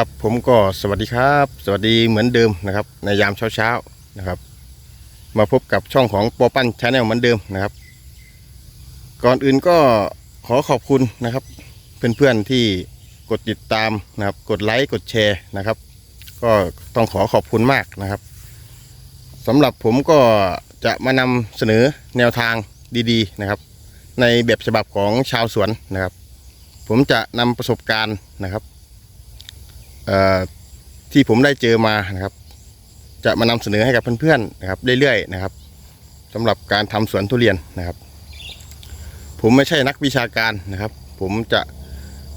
ครับผมก็สวัสดีครับ สวัสดีเหมือนเดิมนะครับ ในยามเช้าๆนะครับ มาพบกับช่องของปอปั้นชาแนลเหมือนเดิมนะครับ ก่อนอื่นก็ขอขอบคุณนะครับ เพื่อนๆที่กดติดตามนะครับ กดไลค์กดแชร์นะครับ ก็ต้องขอขอบคุณมากนะครับสำหรับผมก็จะมานำเสนอแนวทางดีๆนะครับ ในแบบฉบับของชาวสวนนะครับ ผมจะนำประสบการณ์นะครับ ที่ผมได้เจอมานะครับ จะมานำเสนอให้กับเพื่อนๆนะครับเรื่อยๆนะครับสำหรับการทำสวนทุเรียนนะครับ ผมไม่ใช่นักวิชาการนะครับ ผมจะ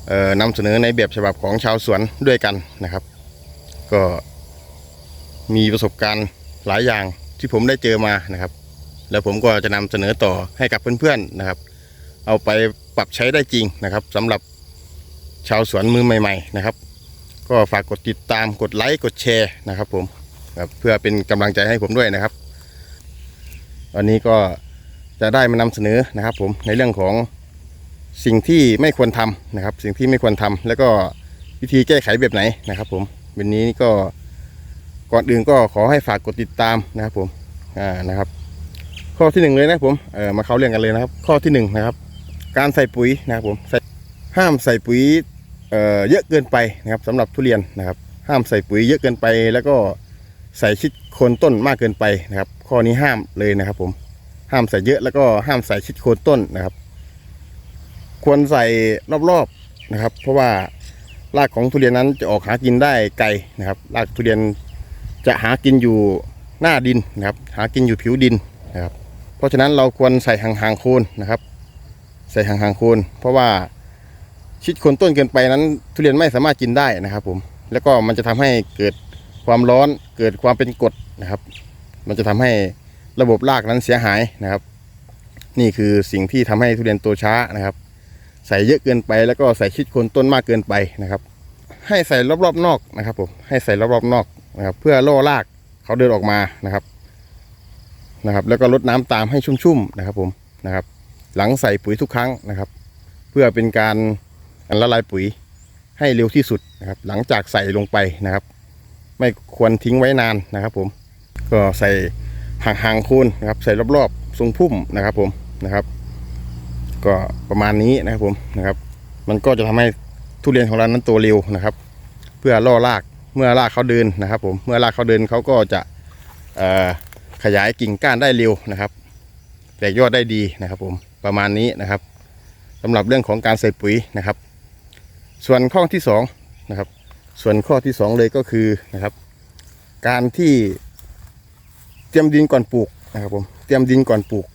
เอ่อนำเสนอในแบบฉบับของชาวสวนด้วยกันนะครับ ก็มีประสบการณ์หลายอย่างที่ผมได้เจอมานะครับ แล้วผมก็จะนำเสนอต่อให้กับเพื่อนๆนะครับ เอาไปปรับใช้ได้จริงนะครับสำหรับชาวสวนมือใหม่ ๆ นะครับ ก็ฝากกดติดตามกดไลค์กดแชร์นะครับผมครับเพื่อเป็นกำลังใจให้ผมด้วยนะครับวันนี้ก็จะได้มานำเสนอนะครับ ผมในเรื่องของสิ่งที่ไม่ควรทำนะครับ สิ่งที่ไม่ควรทำแล้วก็วิธีแก้ไขแบบไหนนะครับ ผมวันนี้ก็ก่อนอื่นก็ขอให้ฝากกดติดตามนะครับ ผมอ่านะครับ ข้อที่หนึ่งเลยนะผมเออมาเข้าเรื่องกันเลยนะครับ ข้อที่หนึ่งนะครับ การใส่ปุ๋ยนะครับผมห้ามใส่ปุ๋ย เเยอะเกินไปนะครับสำหรับทุเรียนนะครับ ห้ามใส่ปุ๋ยเยอะเกินไป แล้วก็ใส่ชิดโคนต้นมากเกินไปนะครับ ข้อนี้ห้ามเลยนะครับ ผมห้ามใส่เยอะแล้วก็ห้ามใส่ชิดโคนต้นนะครับ ควรใส่รอบๆนะครับ เพราะว่ารากของทุเรียนนั้นจะออกหากินได้ไกลนะครับ รากทุเรียนจะหากินอยู่หน้าดินนะครับ หากินอยู่ผิวดินนะครับ เพราะฉะนั้นเราควรใส่ห่างๆโคนนะครับ ใส่ห่างๆโคนเพราะว่า ชิดคนต้นเกินไปนั้น ทุเรียนไม่สามารถกินได้นะครับ ผม แล้วก็มันจะทำให้เกิดความร้อนเกิดความเป็นกรดนะครับ มันจะทำให้ระบบรากนั้นเสียหายนะครับ นี่คือสิ่งที่ทำให้ทุเรียนโตช้านะครับ ใส่เยอะเกินไปแล้วก็ใส่ชิดคนต้นมากเกินไปนะครับ ให้ใส่รอบๆนอกนะครับ ผมให้ใส่รอบๆนอกนะครับ เพื่อล่อรากเขาเดินออกมานะครับนะครับ แล้วก็ลดน้ำตามให้ชุ่มๆนะครับ ผมนะครับ หลังใส่ปุ๋ยทุกครั้งนะครับ เพื่อเป็นการ ละลายปุ๋ยให้เร็วที่สุดนะครับ หลังจากใส่ลงไปนะครับ ไม่ควรทิ้งไว้นานนะครับ ผม ก็ใส่ห่างๆโคนนะครับ ใส่รอบๆทรงพุ่มนะครับ ผมนะครับ ก็ประมาณนี้นะครับผมนะครับ มันก็จะทำให้ทุเรียนของเรานั้นโตเร็วนะครับ เพื่อล่อรากเมื่อรากเขาเดินนะครับ ผมเมื่อรากเขาเดินเขาก็จะขยายกิ่งก้านได้เร็วนะครับแตกยอดได้ดีนะครับ ผมประมาณนี้นะครับสำหรับเรื่องของการใส่ปุ๋ยนะครับ ส่วนข้อที่สองนะครับ ส่วนข้อที่สองเลยก็คือนะครับ การที่เตรียมดินก่อนปลูกนะครับผมเตรียมดินก่อนปลูก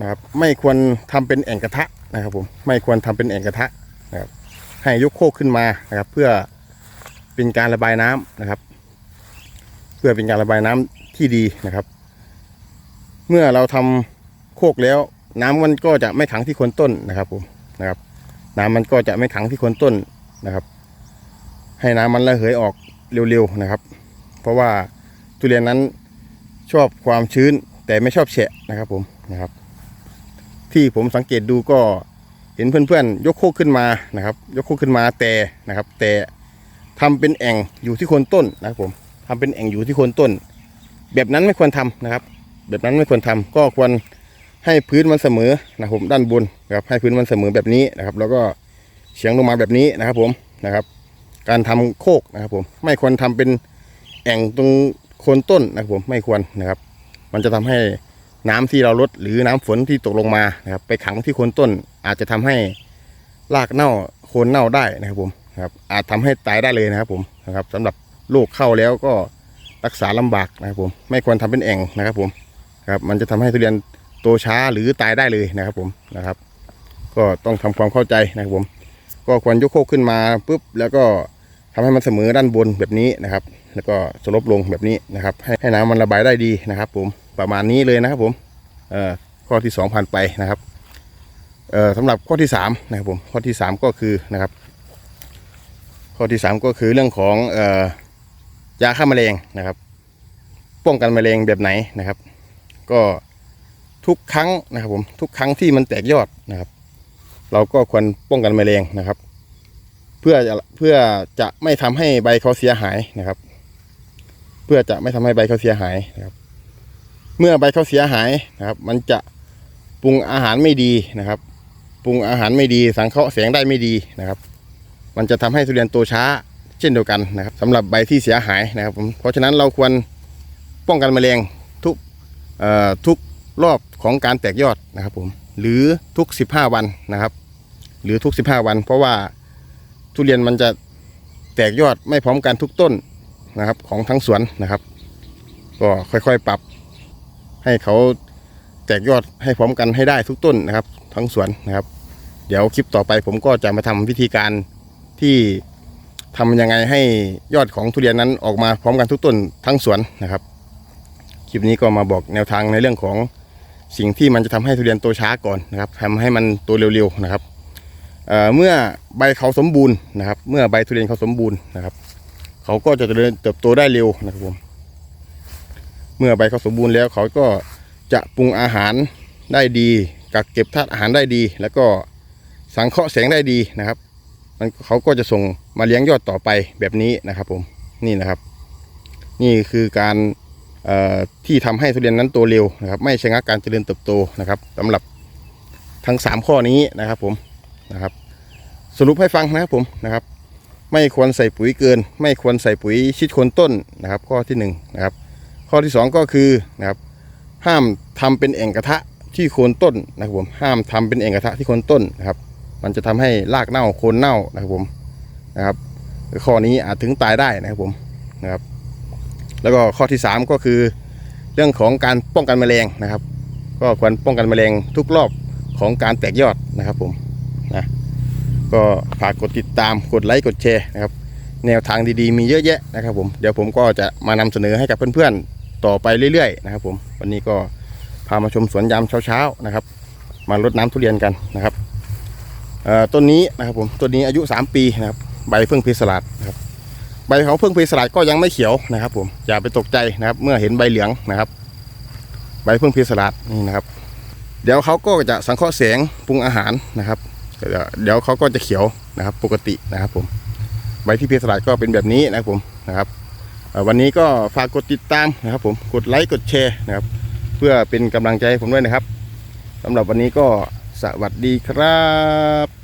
นะครับ ไม่ควรทำเป็นแอ่งกระทะนะครับผมไม่ควรทำเป็นแอ่งกระทะนะครับ ให้ยกโคกขึ้นมานะครับ เพื่อเป็นการระบายน้ำนะครับ เพื่อเป็นการระบายน้ำที่ดีนะครับ เมื่อเราทำโคกแล้ว น้ำมันก็จะไม่ขังที่โคนต้นนะครับผมนะครับ น้ำมันก็จะไม่ขังที่โคนต้น นะครับ ให้น้ำมันระเหยออกเร็วๆนะครับ เพราะว่าทุเรียนนั้นชอบความชื้นแต่ไม่ชอบแฉะนะครับผมนะครับ ที่ผมสังเกตดูก็เห็นเพื่อนๆ ยกโคกขึ้นมานะครับ ยกโคกขึ้นมาแต่นะครับ แต่ทำเป็นแอ่งอยู่ที่โคนต้นนะครับผมทำเป็นแอ่งอยู่ที่โคนต้น แบบนั้นไม่ควรทำนะครับ แบบนั้นไม่ควรทำก็ควรให้พื้นมันเสมอนะผมด้านบนนะครับให้พื้นมันเสมอแบบนี้นะครับ แล้วก็ เฉียงลงมาแบบนี้นะครับผมนะครับ การทำโคกนะครับผมไม่ควรทำเป็นแอ่งตรงโคนต้นนะครับผมไม่ควรนะครับ มันจะทำให้น้ำที่เราลดหรือน้ำฝนที่ตกลงมานะครับไปขังที่โคนต้น อาจจะทำให้รากเน่าโคนเน่าได้นะครับผมนะครับอาจทำให้ตายได้เลยนะครับผมนะครับสำหรับโรคเข้าแล้วก็รักษาลำบากนะครับผมไม่ควรทำเป็นแอ่งนะครับผมครับมันจะทำให้ทุเรียนโตช้าหรือตายได้เลยนะครับผมนะครับ ก็ต้องทำความเข้าใจนะครับผม ก็ควรยกโคกขึ้นมาปุ๊บแล้วก็ทำให้มันเสมอด้านบนแบบนี้นะครับ แล้วก็สลบลงแบบนี้นะครับ ให้ให้น้ำมันระบายได้ดีนะครับ ผมประมาณนี้เลยนะครับ ผมเอ่อข้อที่สองผ่านไปนะครับเอ่อสำหรับข้อที่สามนะครับผมข้อที่สามก็คือนะครับ ข้อที่สามก็คือเรื่องของเอ่อยาฆ่าแมลงนะครับ ป้องกันแมลงแบบไหนนะครับ ก็ทุกครั้งนะครับผมทุกครั้งที่มันแตกยอดนะครับ เราก็ควรป้องกันแมลงนะครับ เพื่อจะเพื่อจะไม่ทำให้ใบเขาเสียหายนะครับ เพื่อจะไม่ทำให้ใบเขาเสียหายนะครับ เมื่อใบเขาเสียหายนะครับ มันจะปรุงอาหารไม่ดีนะครับ ปรุงอาหารไม่ดี สังเคราะห์แสงได้ไม่ดีนะครับ มันจะทำให้ทุเรียนโตช้าเช่นเดียวกันนะครับสำหรับใบที่เสียหายนะครับผมเพราะฉะนั้นเราควรป้องกันแมลงทุกทุกรอบของการแตกยอดนะครับผมหรือทุก 15 วันนะครับ หรือทุก 15 วัน เพราะว่าทุเรียนมันจะแตกยอดไม่พร้อมกันทุกต้นนะครับ ของทั้งสวนนะครับ ก็ค่อยๆปรับ ให้เขาแตกยอดให้พร้อมกันให้ได้ทุกต้นนะครับ ทั้งสวนนะครับ เดี๋ยวคลิปต่อไปผมก็จะมาทำวิธีการที่ทำยังไงให้ยอดของทุเรียนนั้นออกมาพร้อมกันทุกต้นทั้งสวนนะครับ คลิปนี้ก็มาบอกแนวทางในเรื่องของสิ่งที่มันจะทำให้ทุเรียนโตช้าก่อนนะครับทำให้มันโตเร็วๆนะครับ เเมื่อใบเขาสมบูรณ์นะครับ เมื่อใบทุเรียนเขาสมบูรณ์นะครับ เขาก็จะเจริญเติบโตได้เร็วนะครับผมเมื่อใบเขาสมบูรณ์แล้วเขาก็จะปรุงอาหารได้ดี กักเก็บธาตุอาหารได้ดี แล้วก็สังเคราะห์แสงได้ดีนะครับ มันเขาก็จะส่งมาเลี้ยงยอดต่อไปแบบนี้นะครับผมนี่นะครับ นี่คือการที่ทำให้ทุเรียนนั้นโตเร็วนะครับ ไม่ชะงักการเจริญเติบโตนะครับสำหรับทั้ง 3 ข้อนี้นะครับผม นะครับ สรุปให้ฟังนะครับผมนะครับ ไม่ควรใส่ปุ๋ยเกิน ไม่ควรใส่ปุ๋ยชิดโคนต้นนะครับ ข้อที่1นงนะครับ ข้อที่ 2 ก็คือนะครับ ห้ามทำเป็นแอ่งกระทะที่โคนต้นนะครับผมห้ามทำเป็นแอ่งกระทะที่โคนต้นนะครับ มันจะทำให้รากเน่าโคนเน่านะครับผมนะครับ ข้อนี้อาจถึงตายได้นะครับผมนะครับ แล้วก็ข้อที่ 3 ก็คือ เรื่องของการป้องกันแมลงนะครับ ก็ควรป้องกันแมลงทุกรอบของการแตกยอดนะครับผม ก็ฝากกดติดตามกดไลค์กดแชร์นะครับแนวทางดีๆมีเยอะแยะนะครับผมเดี๋ยวผมก็จะมานำเสนอให้กับเพื่อนๆต่อไปเรื่อยๆนะครับผมวันนี้ก็พามาชมสวนยามเช้าๆนะครับ มารดน้ำทุเรียนกันนะครับต้นนี้นะครับผมต้นนี้อายุ 3 ปีนะครับใบเพิ่งเพสลัดนะครับใบของเพิ่งเพสลัดก็ยังไม่เขียวนะครับผมอย่าไปตกใจนะครับ เมื่อเห็นใบเหลืองนะครับ ใบเพิ่งเพสลัดนี่นะครับ เดี๋ยวเขาก็จะสังเคราะห์แสงปรุงอาหารนะครับ เดี๋ยวเขาก็จะเขียวนะครับ ปกตินะครับผมใบที่เพสลัดก็เป็นแบบนี้นะครับผมนะครับวันนี้ก็ฝากกดติดตามนะครับ ผมกดไลค์กดแชร์นะครับ เพื่อเป็นกำลังใจให้ผมด้วยนะครับสำหรับวันนี้ก็สวัสดีครับ